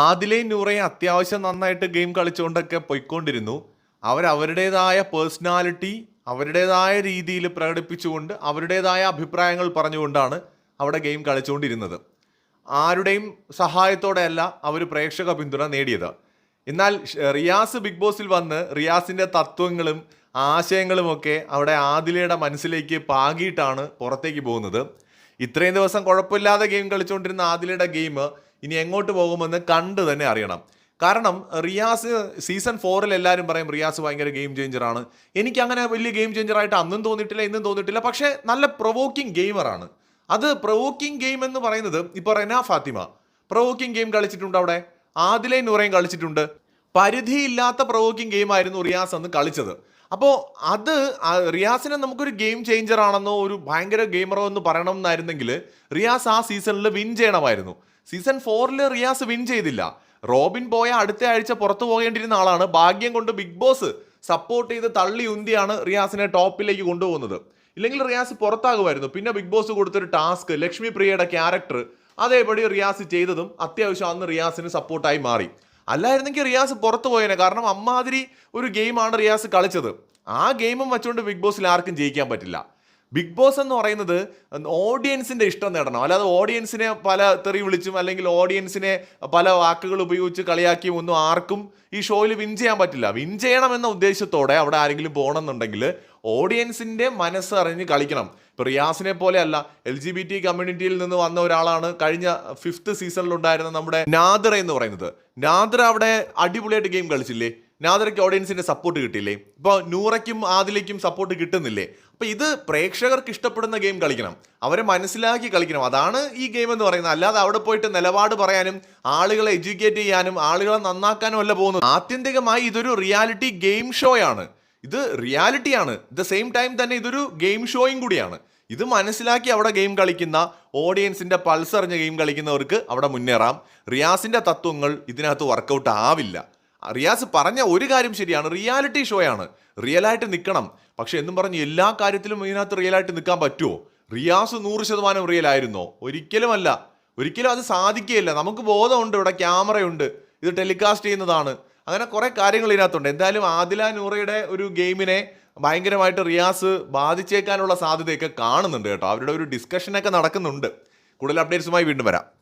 ആദിലയും നൂറയും അത്യാവശ്യം നന്നായിട്ട് ഗെയിം കളിച്ചുകൊണ്ടൊക്കെ പോയിക്കൊണ്ടിരുന്നു. അവരവരുടേതായ പേഴ്സണാലിറ്റി അവരുടേതായ രീതിയിൽ പ്രകടിപ്പിച്ചുകൊണ്ട് അവരുടേതായ അഭിപ്രായങ്ങൾ പറഞ്ഞുകൊണ്ടാണ് അവിടെ ഗെയിം കളിച്ചുകൊണ്ടിരുന്നത്. ആരുടെയും സഹായത്തോടെയല്ല അവർ പ്രേക്ഷക പിന്തുണ നേടിയത്. എന്നാൽ റിയാസ് ബിഗ് ബോസിൽ വന്ന് റിയാസിന്റെ തത്വങ്ങളും ആശയങ്ങളും ഒക്കെ അവിടെ ആദിലയുടെ മനസ്സിലേക്ക് പാകിയിട്ടാണ് പുറത്തേക്ക് പോകുന്നത്. ഇത്രയും ദിവസം കുഴപ്പമില്ലാതെ ഗെയിം കളിച്ചുകൊണ്ടിരുന്ന ആദിലയുടെ ഗെയിം ഇനി എങ്ങോട്ട് പോകുമെന്ന് കണ്ട് തന്നെ അറിയണം. കാരണം റിയാസ് സീസൺ ഫോറിൽ എല്ലാവരും പറയും റിയാസ് ഭയങ്കര ഗെയിം ചേഞ്ചറാണ് എനിക്ക് അങ്ങനെ വലിയ ഗെയിം ചേഞ്ചറായിട്ട് അന്നും തോന്നിയിട്ടില്ല ഇന്നും തോന്നിയിട്ടില്ല. പക്ഷേ നല്ല പ്രൊവോക്കിംഗ് ഗെയിമറാണ് അത് പ്രൊവോക്കിംഗ് ഗെയിം എന്ന് പറയുന്നത് ഇപ്പോൾ റെന ഫാത്തിമ. പ്രൊവോക്കിംഗ് ഗെയിം കളിച്ചിട്ടുണ്ട് അവിടെ. ആദിലെ നൂറയും കളിച്ചിട്ടുണ്ട്. പരിധിയില്ലാത്ത പ്രൊവോക്കിംഗ് ഗെയിം ആയിരുന്നു റിയാസ് അന്ന് കളിച്ചത്. അപ്പോൾ അത് റിയാസിനെ നമുക്കൊരു ഗെയിം ചേഞ്ചർ ആണെന്നോ ഒരു ഭയങ്കര ഗെയിമറോ എന്ന് പറയണം എന്നായിരുന്നെങ്കിൽ റിയാസ് ആ സീസണിൽ വിൻ ചെയ്യണമായിരുന്നു. സീസൺ ഫോറിൽ റിയാസ് വിൻ ചെയ്തില്ല. റോബിൻ പോയ അടുത്ത ആഴ്ച പുറത്തു പോകേണ്ടിരുന്ന ആളാണ്. ഭാഗ്യം കൊണ്ട് ബിഗ് ബോസ് സപ്പോർട്ട് ചെയ്ത് തള്ളി ഉന്തിയാണ് റിയാസിനെ ടോപ്പിലേക്ക് കൊണ്ടുപോകുന്നത്. ഇല്ലെങ്കിൽ റിയാസ് പുറത്താകുമായിരുന്നു. പിന്നെ ബിഗ് ബോസ് കൊടുത്തൊരു ടാസ്ക് ലക്ഷ്മി പ്രിയയുടെ ക്യാരക്ടർ. അതേപടി റിയാസ് ചെയ്തതും അത്യാവശ്യം അന്ന് റിയാസിന് സപ്പോർട്ടായി മാറി. അല്ലായിരുന്നെങ്കിൽ റിയാസ് പുറത്തു പോയേനെ. കാരണം അമ്മാതിരി ഒരു ഗെയിമാണ് റിയാസ് കളിച്ചത്. ആ ഗെയിമും വെച്ചുകൊണ്ട് ബിഗ് ബോസിൽ ആർക്കും ജയിക്കാൻ പറ്റില്ല. ബിഗ് ബോസ് എന്ന് പറയുന്നത് ഓഡിയൻസിന്റെ ഇഷ്ടം നേടണം. അല്ലാതെ ഓഡിയൻസിനെ പല തെറി വിളിച്ചും അല്ലെങ്കിൽ ഓഡിയൻസിനെ പല വാക്കുകൾ ഉപയോഗിച്ച് കളിയാക്കിയും ഒന്നും ആർക്കും ഈ ഷോയിൽ വിൻ ചെയ്യാൻ പറ്റില്ല. വിൻ ചെയ്യണം എന്ന ഉദ്ദേശത്തോടെ അവിടെ ആരെങ്കിലും പോകണമെന്നുണ്ടെങ്കിൽ ഓഡിയൻസിന്റെ മനസ്സ് അറിഞ്ഞ് കളിക്കണം. ഇപ്പോൾ റിയാസിനെ പോലെ അല്ല എൽ ജി ബി ടി കമ്മ്യൂണിറ്റിയിൽ നിന്ന് വന്ന ഒരാളാണ് കഴിഞ്ഞ ഫിഫ്ത്ത് സീസണിലുണ്ടായിരുന്ന നമ്മുടെ നാദ്ര എന്ന് പറയുന്നത്. നാദ്ര അവിടെ അടിപൊളിയായിട്ട് ഗെയിം കളിച്ചില്ലേ? നാദറയ്ക്ക് ഓഡിയൻസിന്റെ സപ്പോർട്ട് കിട്ടിയില്ലേ? ഇപ്പോൾ നൂറയ്ക്കും ആദിലേക്കും സപ്പോർട്ട് കിട്ടുന്നില്ലേ? അപ്പോൾ ഇത് പ്രേക്ഷകർക്ക് ഇഷ്ടപ്പെടുന്ന ഗെയിം കളിക്കണം. അവരെ മനസ്സിലാക്കി കളിക്കണം. അതാണ് ഈ ഗെയിം എന്ന് പറയുന്നത്. അല്ലാതെ അവിടെ പോയിട്ട് നിലപാട് പറയാനും ആളുകളെ എഡ്യൂക്കേറ്റ് ചെയ്യാനും ആളുകളെ നന്നാക്കാനും അല്ല പോകുന്നത്. ആത്യന്തികമായി ഇതൊരു റിയാലിറ്റി ഗെയിം ഷോയാണ് ഇത് റിയാലിറ്റിയാണ് ദ സെയിം ടൈം തന്നെ ഇതൊരു ഗെയിം ഷോയും കൂടിയാണ്. ഇത് മനസ്സിലാക്കി അവിടെ ഗെയിം കളിക്കുന്ന ഓഡിയൻസിന്റെ പൾസറിഞ്ഞ ഗെയിം കളിക്കുന്നവർക്ക് അവിടെ മുന്നേറാം. റിയാസിന്റെ തത്വങ്ങൾ ഇതിനകത്ത് വർക്കൗട്ട് ആവില്ല. റിയാസ് പറഞ്ഞ ഒരു കാര്യം ശരിയാണ് റിയാലിറ്റി ഷോയാണ്. റിയലായിട്ട് നിൽക്കണം പക്ഷെ എന്നും പറഞ്ഞ് എല്ലാ കാര്യത്തിലും ഇതിനകത്ത് റിയലായിട്ട് നിൽക്കാൻ പറ്റുമോ റിയാസ് നൂറ് ശതമാനം റിയൽ ആയിരുന്നോ. ഒരിക്കലുമല്ല. ഒരിക്കലും അത് സാധിക്കുകയില്ല. നമുക്ക് ബോധമുണ്ട് ഇവിടെ ക്യാമറയുണ്ട് ഇത് ടെലികാസ്റ്റ് ചെയ്യുന്നതാണ്. അങ്ങനെ കുറേ കാര്യങ്ങൾ ഇതിനകത്തുണ്ട്. എന്തായാലും ആദില നൂറയുടെ ഒരു ഗെയിമിനെ ഭയങ്കരമായിട്ട് റിയാസ് ബാധിച്ചേക്കാനുള്ള സാധ്യതയൊക്കെ കാണുന്നുണ്ട് കേട്ടോ. അവരുടെ ഒരു ഡിസ്കഷനൊക്കെ നടക്കുന്നുണ്ട്. കൂടുതൽ അപ്ഡേറ്റ്സുമായി വീണ്ടും വരാം.